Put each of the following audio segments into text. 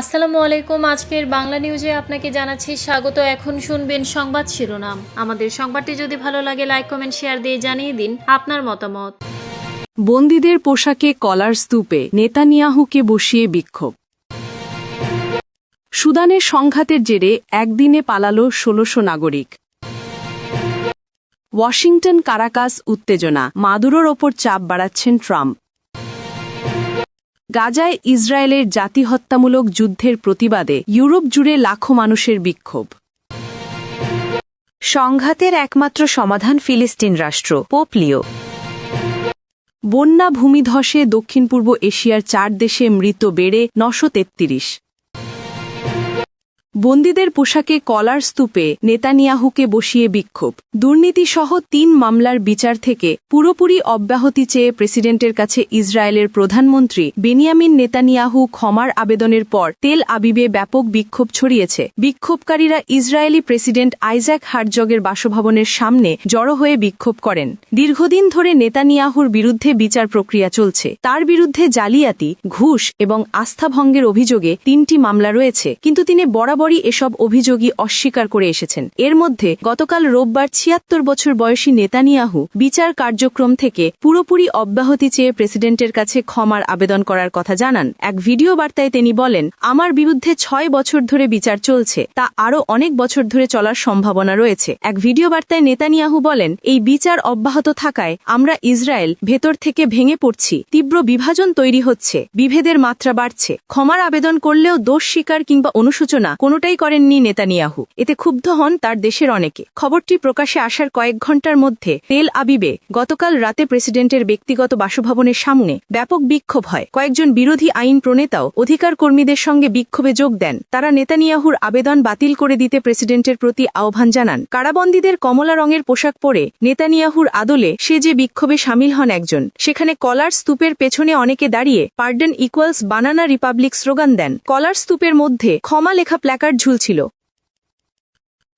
আসসালামু আলাইকুম। আজকের বাংলা নিউজে আপনাকে জানাচ্ছি স্বাগত। এখন শুনবেন সংবাদ শিরোনাম। আমাদের সংবাদটি যদি ভালো লাগে লাইক কমেন্ট শেয়ার দিয়ে জানিয়ে দিন আপনার মতামত। বন্দীদের পোশাকে কলার স্তূপে নেতানিয়াহুকে বসিয়ে বিক্ষোভ। সুদানের সংঘাতের জেরে একদিনে পালালো ষোলশো নাগরিক। ওয়াশিংটন কারাকাস উত্তেজনা। মাদুরোর ওপর চাপ বাড়াচ্ছেন ট্রাম্প। গাজায় ইসরায়েলের জাতিহত্যামূলক যুদ্ধের প্রতিবাদে ইউরোপ জুড়ে লাখো মানুষের বিক্ষোভ। সংঘাতের একমাত্র সমাধান ফিলিস্তিন রাষ্ট্র পোপলিও বন্যা ভূমিধসে দক্ষিণ পূর্ব এশিয়ার চার দেশে মৃত বেড়ে নশো তেত্রিশ। বন্দীদের পোশাকে কলার স্তূপে নেতানিয়াহুকে বসিয়ে বিক্ষোভ। দুর্নীতিসহ তিন মামলার বিচার থেকে পুরোপুরি অব্যাহতি চেয়ে প্রেসিডেন্টের কাছে ইসরায়েলের প্রধানমন্ত্রী বেনিয়ামিন নেতানিয়াহু ক্ষমার আবেদনের পর তেল আবিবে ব্যাপক বিক্ষোভ ছড়িয়েছে। বিক্ষোভকারীরা ইসরায়েলি প্রেসিডেন্ট আইজ্যাক হার্জগের বাসভবনের সামনে জড়ো হয়ে বিক্ষোভ করেন। দীর্ঘদিন ধরে নেতানিয়াহুর বিরুদ্ধে বিচার প্রক্রিয়া চলছে। তার বিরুদ্ধে জালিয়াতি, ঘুষ এবং আস্থাভঙ্গের অভিযোগে তিনটি মামলা রয়েছে। কিন্তু তিনি বরাবরই এসব অভিযোগই অস্বীকার করে এসেছেন। এর মধ্যে গতকাল রোববার ছিয়াত্তর বছর বয়সী নেতানিয়াহু বিচার কার্যক্রম থেকে পুরোপুরি অব্যাহতি চেয়ে প্রেসিডেন্টের কাছে ক্ষমার আবেদন করার কথা জানান। এক ভিডিও বার্তায় তিনি বলেন, আমার বিরুদ্ধে ছয় বছর ধরে বিচার চলছে, তা আরও অনেক বছর ধরে চলার সম্ভাবনা রয়েছে। এক ভিডিও বার্তায় নেতানিয়াহু বলেন, এই বিচার অব্যাহত থাকায় আমরা ইসরায়েল ভেতর থেকে ভেঙে পড়ছি, তীব্র বিভাজন তৈরি হচ্ছে, বিভেদের মাত্রা বাড়ছে। ক্ষমার আবেদন করলেও দোষ স্বীকার কিংবা অনুশোচনা কোনোটাই করেননি নেতানিয়াহু। এতে ক্ষুব্ধ হন তার দেশের অনেকে। খবরটি প্রকাশে আসার কয়েক ঘণ্টার মধ্যে তেল আবিবে গতকাল রাতে প্রেসিডেন্টের ব্যক্তিগত বাসভবনের সামনে ব্যাপক বিক্ষোভ হয়। কয়েকজন বিরোধী আইন প্রণেতাও অধিকার কর্মীদের সঙ্গে বিক্ষোভে যোগ দেন। তারা নেতানিয়াহুর আবেদন বাতিল করে দিতে প্রেসিডেন্টের প্রতি আহ্বান জানান। কারাবন্দীদের কমলা রঙের পোশাক পরে নেতানিয়াহুর আদলে সে যে বিক্ষোভে সামিল হন একজন, সেখানে কলার স্তূপের পেছনে অনেকে দাঁড়িয়ে pardon equals banana republic slogan দেন। কলার স্তূপের মধ্যে ক্ষমা লেখা প্ল্যাকার্ড ঝুলছিল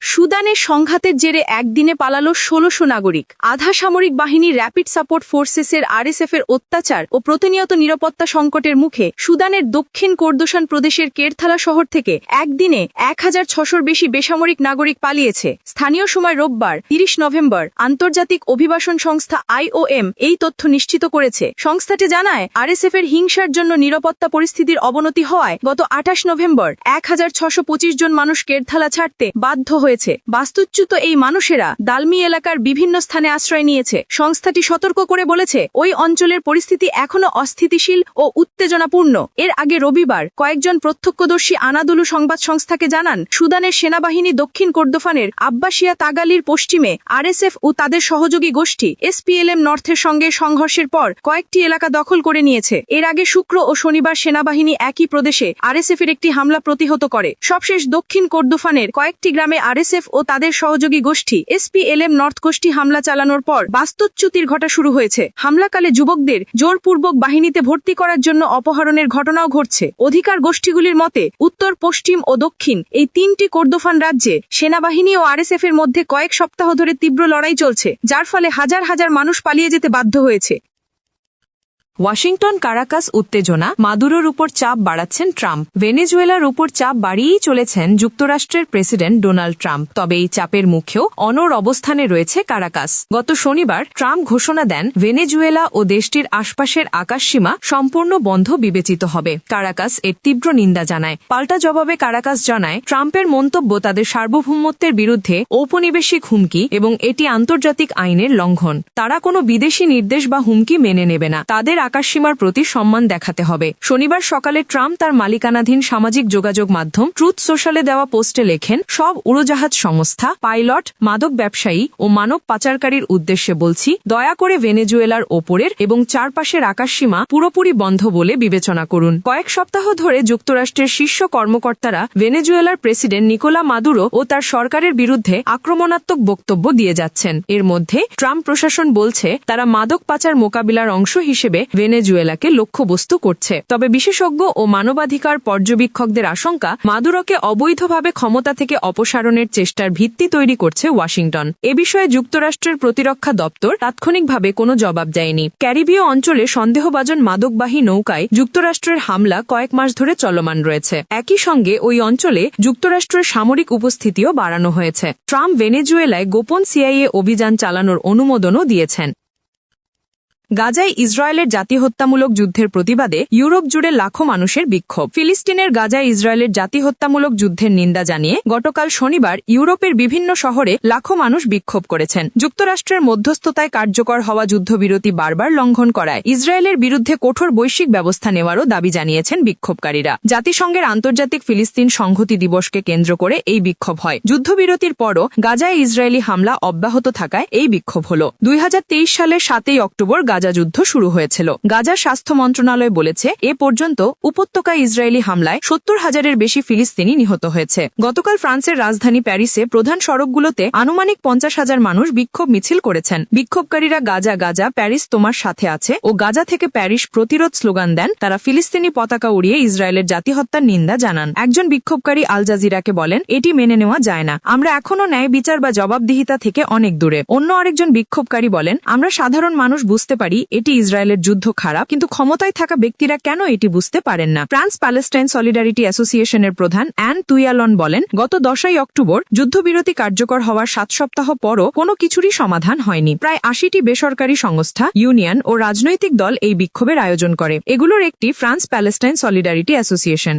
সুদানের সংঘাতের জেরে একদিনে পালালো ষোলশো নাগরিক। আধা সামরিক বাহিনী র্যাপিড সাপোর্ট ফোর্সেসের আরএসএফ এর অত্যাচার ও প্রতিনিয়ত নিরাপত্তা সংকটের মুখে সুদানের দক্ষিণ কোর্দোশান প্রদেশের কেরথালা শহর থেকে একদিনে এক হাজার ছশোর বেশি বেসামরিক নাগরিক পালিয়েছে। স্থানীয় সময় রোববার, তিরিশ নভেম্বর, আন্তর্জাতিক অভিবাসন সংস্থা আইওএম এই তথ্য নিশ্চিত করেছে। সংস্থাটি জানায় আরএসএফ এর হিংসার জন্য নিরাপত্তা পরিস্থিতির অবনতি হওয়ায় গত আঠাশ নভেম্বর এক হাজার ছশো জন মানুষ কেরথালা ছাড়তে বাধ্য হয়েছে। বাস্তুচ্যুত এই মানুষেরা দালমি এলাকার বিভিন্ন স্থানে আশ্রয় নিয়েছে। সংস্থাটি সতর্ক করে বলেছে, ওই অঞ্চলের পরিস্থিতি এখনও অস্থিতিশীল ও উত্তেজনাপূর্ণ। এর আগে রবিবার কয়েকজন প্রত্যক্ষদর্শী আনাদুলু সংবাদ সংস্থাকে জানান, সুদানের সেনাবাহিনী দক্ষিণ কোর্দোফানের আব্বাসিয়া তাগালির পশ্চিমে আরএসএফ ও তাদের সহযোগী গোষ্ঠী এসপিএলএম নর্থের সঙ্গে সংঘর্ষের পর কয়েকটি এলাকা দখল করে নিয়েছে। এর আগে শুক্র ও শনিবার সেনাবাহিনী একই প্রদেশে আরএসএফ এর একটি হামলা প্রতিহত করে। সবশেষ দক্ষিণ কোর্দোফানের কয়েকটি গ্রামে আরএসএফ ও তাদের সহযোগী গোষ্ঠী এসপিএলএম নর্থ গোষ্ঠী হামলা চালানোর পর বাস্তুচ্যুতির ঘটা শুরু হয়েছে। হামলাকালে যুবকদের জোরপূর্বক বাহিনীতে ভর্তি করার জন্য অপহরণের ঘটনাও ঘটছে। অধিকার গোষ্ঠীগুলির মতে, উত্তর, পশ্চিম ও দক্ষিণ এই তিনটি কোর্দোফান রাজ্যে সেনাবাহিনী ও আরএসএফ এর মধ্যে কয়েক সপ্তাহ ধরে তীব্র লড়াই চলছে, যার ফলে হাজার হাজার মানুষ পালিয়ে যেতে বাধ্য হয়েছে। ওয়াশিংটন কারাকাস উত্তেজনা, মাদুরোর উপর চাপ বাড়াচ্ছেন ট্রাম্প। ভেনেজুয়েলার উপর চাপ বাড়িয়েই চলেছেন যুক্তরাষ্ট্রের প্রেসিডেন্ট ডোনাল্ড ট্রাম্প। তবে এই চাপের মুখেও অনর অবস্থানে রয়েছে কারাকাস। গত শনিবার ট্রাম্প ঘোষণা দেন, ভেনেজুয়েলা ও দেশটির আশপাশের আকাশসীমা সম্পূর্ণ বন্ধ বিবেচিত হবে। কারাকাস এর তীব্র নিন্দা জানায়। পাল্টা জবাবে কারাকাস জানায়, ট্রাম্পের মন্তব্য তাদের সার্বভৌমত্বের বিরুদ্ধে ঔপনিবেশিক হুমকি এবং এটি আন্তর্জাতিক আইনের লঙ্ঘন। তারা কোনো বিদেশি নির্দেশ বা হুমকি মেনে নেবে না। তাদের আকাশসীমার প্রতি সম্মান দেখাতে হবে। শনিবার সকালে ট্রাম্প তার মালিকানাধীন সামাজিক যোগাযোগ মাধ্যম ট্রুথ সোশ্যালে দেওয়া পোস্টে লেখেন, সব উড়োজাহাজ সংস্থা, পাইলট, মাদক ব্যবসায়ী ও মানব পাচারকারীর উদ্দেশ্যে বলছি, দয়া করে ভেনেজুয়েলার ওপরের এবং চারপাশের আকাশসীমা পুরোপুরি বন্ধ বলে বিবেচনা করুন। কয়েক সপ্তাহ ধরে যুক্তরাষ্ট্রের শীর্ষ কর্মকর্তারা ভেনেজুয়েলার প্রেসিডেন্ট নিকোলা মাদুরো ও তার সরকারের বিরুদ্ধে আক্রমণাত্মক বক্তব্য দিয়ে যাচ্ছেন। এর মধ্যে ট্রাম্প প্রশাসন বলছে, তারা মাদক পাচার মোকাবিলার অংশ হিসেবে ভেনেজুয়েলাকে লক্ষ্যবস্তু করছে। তবে বিশেষজ্ঞ ও মানবাধিকার পর্যবেক্ষকদের আশঙ্কা, মাদুরোকে অবৈধভাবে ক্ষমতা থেকে অপসারণের চেষ্টার ভিত্তি তৈরি করছে ওয়াশিংটন। এ বিষয়ে যুক্তরাষ্ট্রের প্রতিরক্ষা দপ্তর তাৎক্ষণিকভাবে কোনো জবাব দেয়নি। ক্যারিবীয় অঞ্চলে সন্দেহভাজন মাদকবাহী নৌকায় যুক্তরাষ্ট্রের হামলা কয়েক মাস ধরে চলমান রয়েছে। একই সঙ্গে ওই অঞ্চলে যুক্তরাষ্ট্রের সামরিক উপস্থিতিও বাড়ানো হয়েছে। ট্রাম্প ভেনেজুয়েলায় গোপন সিআইএ অভিযান চালানোর অনুমোদনও দিয়েছেন। গাজায় ইসরায়েলের জাতিহত্যামূলক যুদ্ধের প্রতিবাদে ইউরোপ জুড়ে লাখো মানুষের বিক্ষোভ। ফিলিস্তিনের গাজায় ইসরায়েলের জাতিহত্যামূলক যুদ্ধের নিন্দা জানিয়ে গতকাল শনিবার ইউরোপের বিভিন্ন শহরে লাখো মানুষ বিক্ষোভ করেছেন। যুক্তরাষ্ট্রের মধ্যস্থতায় কার্যকর হওয়া যুদ্ধবিরতি বারবার লঙ্ঘন করায় ইসরায়েলের বিরুদ্ধে কঠোর বৈশ্বিক ব্যবস্থা নেওয়ারও দাবি জানিয়েছেন বিক্ষোভকারীরা। জাতিসংঘের আন্তর্জাতিক ফিলিস্তিন সংহতি দিবসকে কেন্দ্র করে এই বিক্ষোভ হয়। যুদ্ধবিরতির পরও গাজায় ইসরায়েলি হামলা অব্যাহত থাকায় এই বিক্ষোভ হল। দুই হাজার তেইশ সালের সাতই অক্টোবর গাজা যুদ্ধ শুরু হয়েছিল। গাজার স্বাস্থ্য মন্ত্রণালয় বলেছে, এ পর্যন্ত উপত্যকায় ইসরায়েলি হামলায় সত্তর হাজারের বেশি ফিলিস্তিনি নিহত হয়েছে। গতকাল ফ্রান্সের রাজধানী প্যারিসে প্রধান সড়কগুলোতে আনুমানিক পঞ্চাশ হাজার মানুষ বিক্ষোভ মিছিল করেছেন। বিক্ষোভকারীরা গাজা গাজা, প্যারিস তোমার সাথে আছে ও গাজা থেকে প্যারিস প্রতিরোধ স্লোগান দেন। তারা ফিলিস্তিনি পতাকা উড়িয়ে ইসরায়েলের জাতিহত্যার নিন্দা জানান। একজন বিক্ষোভকারী আল জাজিরাকে বলেন, এটি মেনে নেওয়া যায় না। আমরা এখনও ন্যায় বিচার বা জবাবদিহিতা থেকে অনেক দূরে। অন্য আরেকজন বিক্ষোভকারী বলেন, আমরা সাধারণ মানুষ বুঝতে পারি এটি ইসরায়েলের যুদ্ধ খারাপ, কিন্তু ক্ষমতায় থাকা ব্যক্তিরা কেন এটি বুঝতে পারেন না? ফ্রান্স প্যালেস্টাইন সলিডারিটি অ্যাসোসিয়েশনের প্রধান অ্যান তুইয়ালন বলেন, গত দশই অক্টোবর যুদ্ধবিরতি কার্যকর হওয়ার সাত সপ্তাহ পরও কোনো কিছুরই সমাধান হয়নি। প্রায় আশিটি বেসরকারি সংস্থা, ইউনিয়ন ও রাজনৈতিক দল এই বিক্ষোভের আয়োজন করে। এগুলোর একটি ফ্রান্স প্যালেস্টাইন সলিডারিটি অ্যাসোসিয়েশন।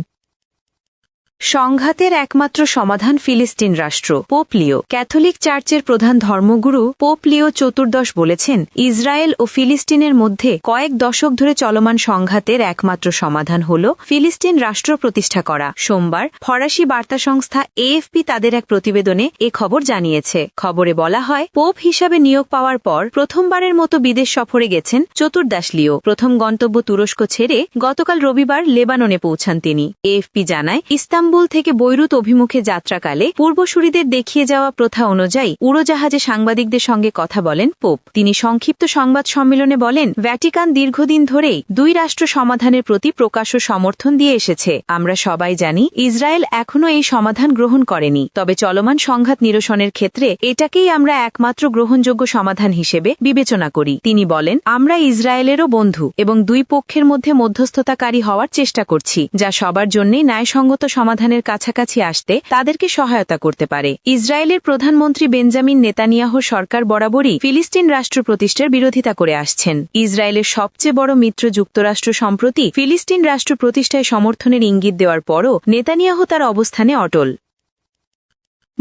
সংঘাতের একমাত্র সমাধান ফিলিস্তিন রাষ্ট্র, পোপ লিও। ক্যাথলিক চার্চের প্রধান ধর্মগুরু, পোপ লিও চতুর্দশ বলেছেন, ইসরায়েল ও ফিলিস্তিনের মধ্যে কয়েক দশক ধরে চলমান সংঘাতের একমাত্র সমাধান হল ফিলিস্তিন রাষ্ট্র প্রতিষ্ঠা করা। সোমবার ফরাসি বার্তা সংস্থা এএফপি তাদের এক প্রতিবেদনে এ খবর জানিয়েছে। খবরে বলা হয়, পোপ হিসাবে নিয়োগ পাওয়ার পর প্রথমবারের মতো বিদেশ সফরে গেছেন চতুর্দাস লিও। প্রথম গন্তব্য তুরস্ক ছেড়ে গতকাল রবিবার লেবাননে পৌঁছান তিনি। এএফপি জানায়, ইস্তাম্বুল থেকে বৈরুত অভিমুখে যাত্রাকালে পূর্বসূরিদের দেখিয়ে যাওয়া প্রথা অনুযায়ী উড়োজাহাজে সাংবাদিকদের সঙ্গে কথা বলেন পোপ। তিনি সংক্ষিপ্ত সংবাদ সম্মেলনে বলেন, ভ্যাটিকান দীর্ঘদিন ধরেই দুই রাষ্ট্র সমাধানের প্রতি প্রকাশ্য সমর্থন দিয়ে এসেছে। আমরা সবাই জানি, ইসরায়েল এখনও এই সমাধান গ্রহণ করেনি। তবে চলমান সংঘাত নিরসনের ক্ষেত্রে এটাকেই আমরা একমাত্র গ্রহণযোগ্য সমাধান হিসেবে বিবেচনা করি। তিনি বলেন, আমরা ইসরায়েলেরও বন্ধু এবং দুই পক্ষের মধ্যে মধ্যস্থতাকারী হওয়ার চেষ্টা করছি, যা সবার জন্যই ন্যায়সঙ্গত সমাধানের কাছাকাছি আসতে তাদেরকে সহায়তা করতে পারে। ইসরায়েলের প্রধানমন্ত্রী বেঞ্জামিন নেতানিয়াহ সরকার বরাবরই ফিলিস্তিন রাষ্ট্র প্রতিষ্ঠার বিরোধিতা করে আসছেন। ইসরায়েলের সবচেয়ে বড় মিত্র যুক্তরাষ্ট্র সম্প্রতি ফিলিস্তিন রাষ্ট্র প্রতিষ্ঠায় সমর্থনের ইঙ্গিত দেওয়ার পরও নেতানিয়াহ তার অবস্থানে অটল।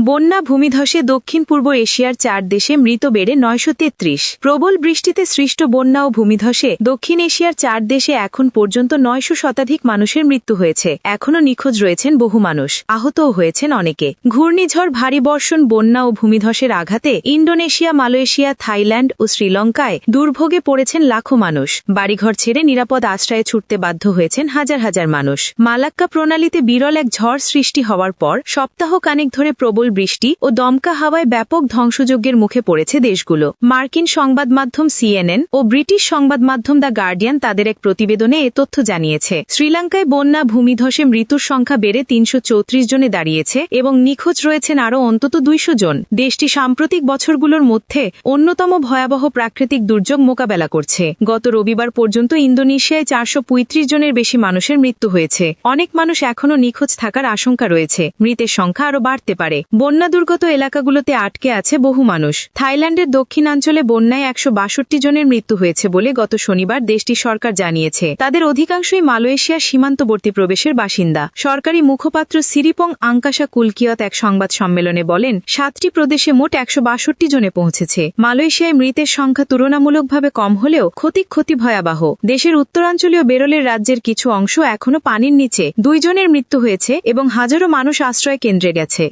বন্যা ভূমিধসে দক্ষিণ পূর্ব এশিয়ার চার দেশে মৃত বেড়ে নয়শো তেত্রিশ। প্রবল বৃষ্টিতে সৃষ্ট বন্যা ও ভূমিধসে দক্ষিণ এশিয়ার চার দেশে এখন পর্যন্ত নয়শো শতাধিক মানুষের মৃত্যু হয়েছে। এখনও নিখোঁজ রয়েছেন বহু মানুষ। আহতও হয়েছেন অনেকে। ঘূর্ণিঝড়, ভারী বর্ষণ, বন্যা ও ভূমিধসের আঘাতে ইন্ডোনেশিয়া মালয়েশিয়া, থাইল্যান্ড ও শ্রীলঙ্কায় দুর্ভোগে পড়েছেন লাখো মানুষ। বাড়িঘর ছেড়ে নিরাপদ আশ্রয়ে ছুটতে বাধ্য হয়েছেন হাজার হাজার মানুষ। মালাক্কা প্রণালীতে বিরল এক ঝড় সৃষ্টি হওয়ার পর সপ্তাহ কানেক ধরে প্রবল বৃষ্টি ও দমকা হাওয়ায় ব্যাপক ধ্বংসযজ্ঞের মুখে পড়েছে দেশগুলো। মার্কিন সংবাদ মাধ্যম সিএনএন ও ব্রিটিশ সংবাদ মাধ্যম দ্য গার্ডিয়ান তাদের এক প্রতিবেদনে এ তথ্য জানিয়েছে। শ্রীলঙ্কায় বন্যা ভূমিধসে মৃত্যুর সংখ্যা বেড়ে তিনশো চৌত্রিশ জনে দাঁড়িয়েছে এবং নিখোঁজ রয়েছেন আরও অন্তত দুইশো জন। দেশটি সাম্প্রতিক বছরগুলোর মধ্যে অন্যতম ভয়াবহ প্রাকৃতিক দুর্যোগ মোকাবেলা করছে। গত রবিবার পর্যন্ত ইন্দোনেশিয়ায় চারশো পঁয়ত্রিশ জনের বেশি মানুষের মৃত্যু হয়েছে। অনেক মানুষ এখনও নিখোঁজ থাকার আশঙ্কা রয়েছে। মৃতের সংখ্যা আরও বাড়তে পারে। বন্যা দুর্গত এলাকাগুলোতে আটকে আছে বহু মানুষ। থাইল্যান্ডের দক্ষিণাঞ্চলে বন্যায় একশো বাষট্টি জনের মৃত্যু হয়েছে বলে গত শনিবার দেশটি সরকার জানিয়েছে। তাদের অধিকাংশই মালয়েশিয়ার সীমান্তবর্তী প্রবেশের বাসিন্দা। সরকারি মুখপাত্র সিরিপং আঙ্কাশা কুলকিয়ত এক সংবাদ সম্মেলনে বলেন, সাতটি প্রদেশে মোট একশো বাষট্টি জনে পৌঁছেছে। মালয়েশিয়ায় মৃতের সংখ্যা তুলনামূলকভাবে কম হলেও ক্ষতি ক্ষতি ভয়াবহ। দেশের উত্তরাঞ্চলীয় বেরলের রাজ্যের কিছু অংশ এখনও পানির নিচে। দুইজনের মৃত্যু হয়েছে এবং হাজারো মানুষ আশ্রয় কেন্দ্রে গেছে।